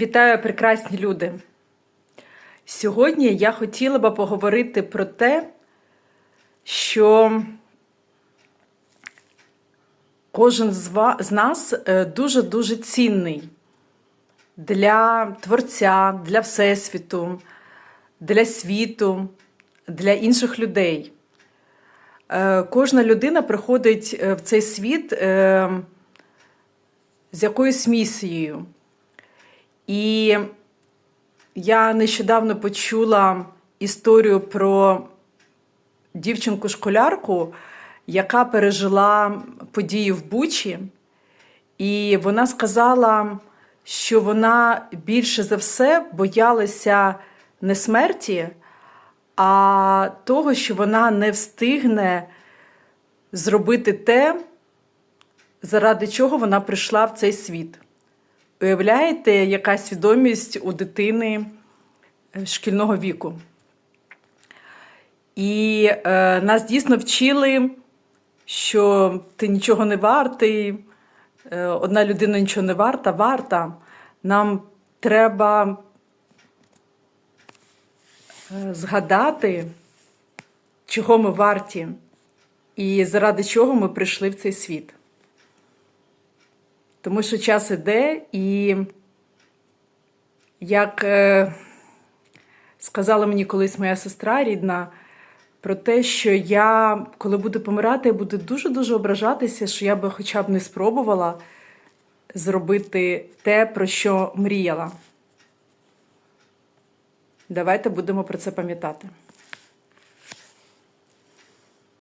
Вітаю, прекрасні люди! Сьогодні я хотіла би поговорити про те, що кожен з, нас е, дуже-дуже цінний для Творця, для Всесвіту, для світу, для інших людей. Е, Кожна людина приходить е, в цей світ з якоюсь місією. І я нещодавно почула історію про дівчинку-школярку, яка пережила події в Бучі, і вона сказала, що вона більше за все боялася не смерті, а того, що вона не встигне зробити те, заради чого вона прийшла в цей світ. Уявляєте, яка свідомість у дитини е, шкільного віку? І е, нас дійсно вчили, що ти нічого не вартий, е, одна людина нічого не варта, варта. Нам треба е, згадати, чого ми варті, і заради чого ми прийшли в цей світ. Тому що час іде, і як е, сказала мені колись моя сестра рідна, про те, що я, коли буду помирати, я буду дуже-дуже ображатися, що я би хоча б не спробувала зробити те, про що мріяла. Давайте будемо про це пам'ятати.